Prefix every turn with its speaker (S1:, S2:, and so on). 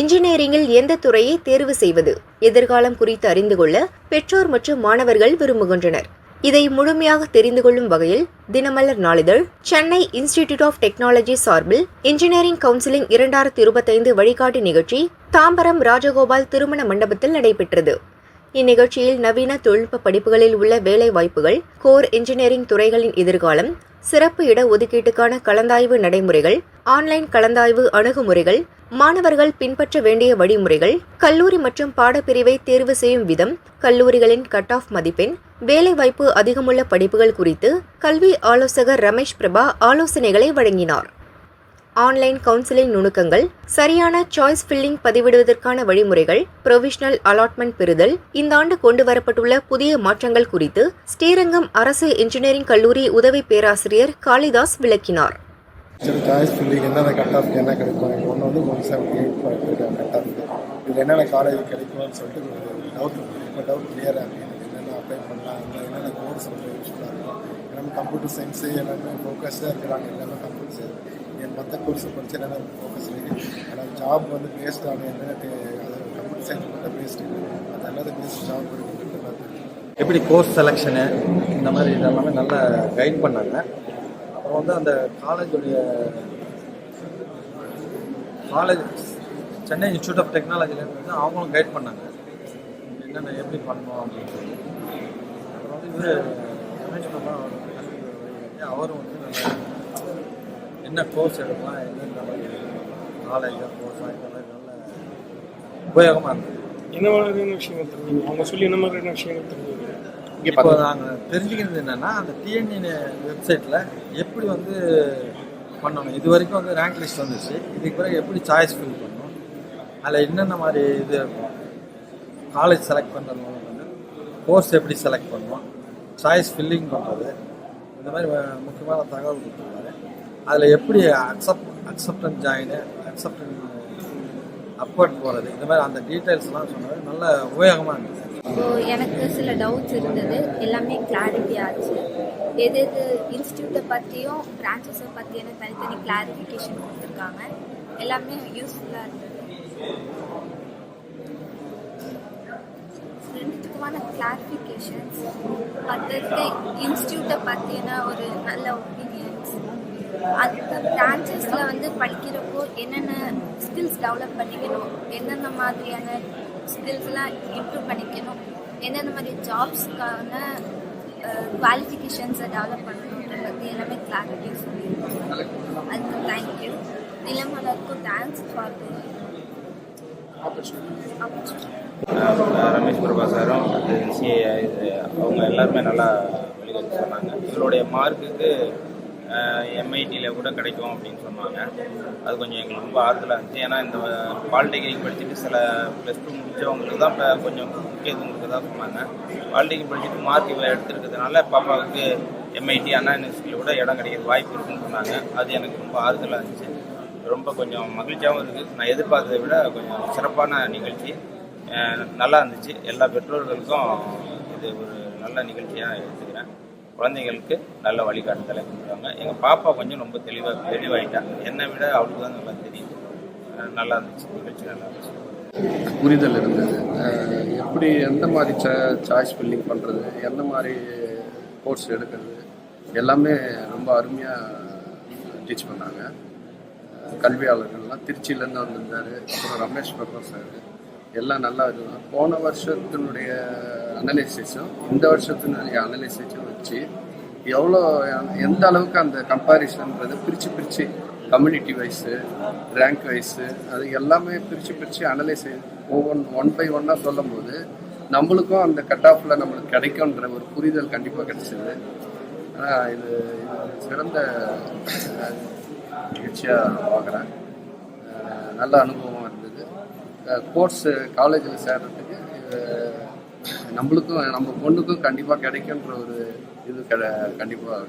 S1: இன்ஜினியரிங்கில் எந்த துறையை தேர்வு செய்வது? எதிர்காலம் குறித்து அறிந்து கொள்ள பெற்றோர் மற்றும் மாணவர்கள் விரும்புகின்றனர். இதை முழுமையாக தெரிந்து கொள்ளும் வகையில் தினமலர் நாளிதழ் சென்னை இன்ஸ்டிடியூட் ஆஃப் டெக்னாலஜி சார்பில் இன்ஜினியரிங் கவுன்சிலிங் இரண்டாயிரத்தி இருபத்தைந்து வழிகாட்டி நிகழ்ச்சி தாம்பரம் ராஜகோபால் திருமண மண்டபத்தில் நடைபெற்றது. இந்நிகழ்ச்சியில் நவீன தொழில்நுட்ப படிப்புகளில் உள்ள வேலை வாய்ப்புகள் கோர் இன்ஜினியரிங் துறைகளின் எதிர்காலம் சிறப்பு இட ஒதுக்கீட்டுக்கான கலந்தாய்வு நடைமுறைகள் ஆன்லைன் கலந்தாய்வு அணுகுமுறைகள் மாணவர்கள் பின்பற்ற வேண்டிய வழிமுறைகள் கல்லூரி மற்றும் பாடப்பிரிவை தேர்வு செய்யும் விதம் கல்லூரிகளின் கட் ஆஃப் மதிப்பெண் வேலைவாய்ப்பு அதிகமுள்ள படிப்புகள் குறித்து கல்வி ஆலோசகர் ரமேஷ் பிரபா ஆலோசனைகளை வழங்கினார். ஆன்லைன் கவுன்சிலிங் நுணுக்கங்கள் சரியான சாய்ஸ் ஃபில்லிங் பதிவிடுவதற்கான வழிமுறைகள் ப்ரொவிஷனல் அலாட்மெண்ட் பெறுதல் இந்த ஆண்டு கொண்டு வரப்பட்டுள்ள புதிய மாற்றங்கள் குறித்து ஸ்ரீரங்கம் அரசு இன்ஜினியரிங் கல்லூரி உதவி பேராசிரியர் காளிதாஸ் விளக்கினார்.
S2: சரி சாய்ஸ் ஃபில்லிங் என்னென்ன கட் ஆஃப் என்ன கிடைக்கும்? எனக்கு ஒன்று வந்து ஒன் செவன்டி எயிட் பாயிண்ட் இருக்கேன் கட் ஆஃப் இதில் என்னென்ன காலேஜ் கிடைக்கும்னு சொல்லிட்டு டவுட் இப்போ டவுட் கிளியர் ஆகுது என்னென்ன அப்ளை பண்ணலாம் இல்லை என்னென்ன கோர்ஸ் வந்து யூஸ்ஃபுல்லாக இருக்கும். எல்லாமே கம்ப்யூட்டர் சயின்ஸு எல்லாமே ஃபோக்கஸ்டாக இருக்கிறாங்க எல்லாமே கம்ப்யூட்டர் சயின்ஸ் என் மற்ற கோர்ஸ் படித்து என்னென்ன ஃபோக்கஸ் இருக்குது ஆனால் ஜாப் வந்து பேஸ்ட் ஆன என்னென்ன அது கம்ப்யூட்டர் சயின்ஸ் மட்டும் பேஸ்ட் அது எல்லாத்தையும் பேஸ்ட் ஜாப் இருக்குது
S3: எப்படி கோர்ஸ் செலெக்ஷனு இந்த மாதிரி இதெல்லாமே நல்லா கைட் பண்ணாங்க. அப்போ வந்து அந்த காலேஜுடைய காலேஜ் சென்னை இன்ஸ்டியூட் ஆஃப் டெக்னாலஜிலேருந்து அவங்களும் கைட் பண்ணாங்க. என்னென்ன எப்படி பண்ணணும் அப்படின்னு சொல்லி அப்புறம் வந்து இவர் ரமேஷ் அவரும் வந்து நல்லா என்ன கோர்ஸ் எடுக்கலாம் என்னென்ன மாதிரி காலேஜ் கோர்ஸ் இந்த மாதிரி நல்ல உபயோகமாக இருந்தது.
S4: என்ன மாதிரியான விஷயங்கள் தெரிஞ்சுங்க அவங்க சொல்லி என்ன மாதிரியான விஷயங்கள் தெரிஞ்சுங்க
S3: இப்போ நாங்கள் தெரிஞ்சுக்கிறது என்னன்னா அந்த டிஎன்இ வெப்சைட்டில் எப்படி வந்து பண்ணணும்? இது வரைக்கும் வந்து ரேங்க் லிஸ்ட் வந்துச்சு. இதுக்கு பிறகு எப்படி சாய்ஸ் ஃபில் பண்ணணும்? அதில் என்னென்ன மாதிரி இது இருக்கும்? காலேஜ் செலக்ட் பண்ணுறது வந்து கோர்ஸ் எப்படி செலக்ட் பண்ணணும் சாய்ஸ் ஃபில்லிங் பண்ணுறது இந்த மாதிரி முக்கியமான தகவல் கொடுத்துருக்காரு. அதில் எப்படி அக்செப்ட் அக்செப்டன்ஸ் ஜாயின் அக்செப்டன் அப்போர்ட் போகிறது இந்த மாதிரி அந்த டீட்டெயில்ஸ்லாம் சொன்னது நல்ல உபயோகமாக இருந்தது.
S5: ஸோ எனக்கு சில டவுட்ஸ் இருந்தது. எல்லாமே கிளாரிட்டி ஆச்சு. எது எது இன்ஸ்டியூட்டை பற்றியும் பிரான்ச்சஸை பற்றியான தனித்தனி கிளாரிஃபிகேஷன் கொடுத்துருக்காங்க. எல்லாமே யூஸ்ஃபுல்லாக இருந்தது. ரெண்டுத்துக்குமான கிளாரிஃபிகேஷன்ஸ் மற்றது இன்ஸ்டியூட்டை பற்றின ஒரு நல்ல ஒப்பீனியன்ஸ் அந்த பிரான்ச்சஸில் வந்து படிக்கிறப்போ என்னென்ன ஸ்கில்ஸ் டெவலப் பண்ணிக்கணும்? என்னென்ன மாதிரியான ஸ்கில்ஸ்லாம் இம்ப்ரூவ் பண்ணிக்கணும். எந்தெந்த மாதிரி ஜாப்ஸ்க்கான குவாலிஃபிகேஷன்ஸை டெவலப் பண்ணணுன்ற பற்றி எல்லாமே கிளாரிட்டி சொல்லியிருக்கோம். அதுக்கு தேங்க்யூ நிலமலருக்கும் தேங்க்ஸ் ஃபார்
S6: ரமேஷ் பிரபா சாரும் சிஏ அவங்க எல்லாருமே நல்லா வெளியே சொன்னாங்க. இவருடைய மார்க்குக்கு எம்ஐடியில் கூட கிடைக்கும் அப்படின்னு சொன்னாங்க. அது கொஞ்சம் எங்களுக்கு ரொம்ப ஆறுதலாக இருந்துச்சு. ஏன்னா இந்த பாலிடெக்னிக் படிச்சுட்டு சில ப்ளஸ் டூ முடிச்சவங்களுக்கு தான் இப்போ கொஞ்சம் முக்கியத்துவங்களுக்கு தான் சொன்னாங்க. பாலிடெக்னிக் படிச்சுட்டு மார்க் இவ்வளோ எடுத்துருக்கிறதுனால பாப்பாவுக்கு எம்ஐடி அண்ணா யூனிவர்சிட்டியில் கூட இடம் கிடைக்கிற வாய்ப்பு இருக்குன்னு சொன்னாங்க. அது எனக்கு ரொம்ப ஆறுதலாக இருந்துச்சு. ரொம்ப கொஞ்சம் மகிழ்ச்சியாகவும் இருக்குது நான் எதிர்பார்த்ததை விட கொஞ்சம் சிறப்பான நிகழ்ச்சி. நல்லா இருந்துச்சு. எல்லா பெற்றோர்களுக்கும் இது ஒரு நல்ல நிகழ்ச்சியாக இருக்குது குழந்தைங்களுக்கு நல்ல வழிகாட்டுதலை கொடுக்குறாங்க. எங்கள் பாப்பா கொஞ்சம் ரொம்ப தெளிவாக தெளிவாகிட்டாங்க என்னை விட அவளுக்கு தான் நல்லா தெரியுது நல்லா இருந்துச்சு. நிகழ்ச்சி நல்லா இருந்துச்சு.
S7: புரிதல் இருந்தது. எப்படி எந்த மாதிரி சா சாய்ஸ் ஃபில்லிங் பண்ணுறது எந்த மாதிரி கோர்ஸ் எடுக்கிறது? எல்லாமே ரொம்ப அருமையாக டீச் பண்ணாங்க. கல்வியாளர்கள்லாம் திருச்சியிலேருந்து வந்திருந்தார். அப்புறம் ரமேஷ் பிரபா சார் எல்லாம் நல்லா இருக்கும் போன வருஷத்தினுடைய அனலைசிஸும் இந்த வருஷத்தினுடைய அனலைசிஸும் வச்சு எவ்வளோ எந்த அளவுக்கு அந்த கம்பாரிசன்றது பிரித்து பிரித்து கம்யூனிட்டி வைஸு ரேங்க் வைஸு அது எல்லாமே பிரித்து பிரித்து அனலைஸ் ஒவ்வொன் ஒன் பை ஒன்னாக சொல்லும் போது நம்மளுக்கும் அந்த கட் ஆஃபில் நம்மளுக்கு கிடைக்கும்ன்ற ஒரு புரிதல் கண்டிப்பாக கிடைச்சிது. ஆனால் இது சிறந்த நிகழ்ச்சியாக பார்க்குறேன். நல்ல அனுபவம் இருந்தது. கோர்ஸு காலேஜில் சேர்றதுக்கு நம்மளுக்கும் நம்ம பொண்ணுக்கும் கண்டிப்பாக கிடைக்குன்ற ஒரு இது கண்டிப்பாக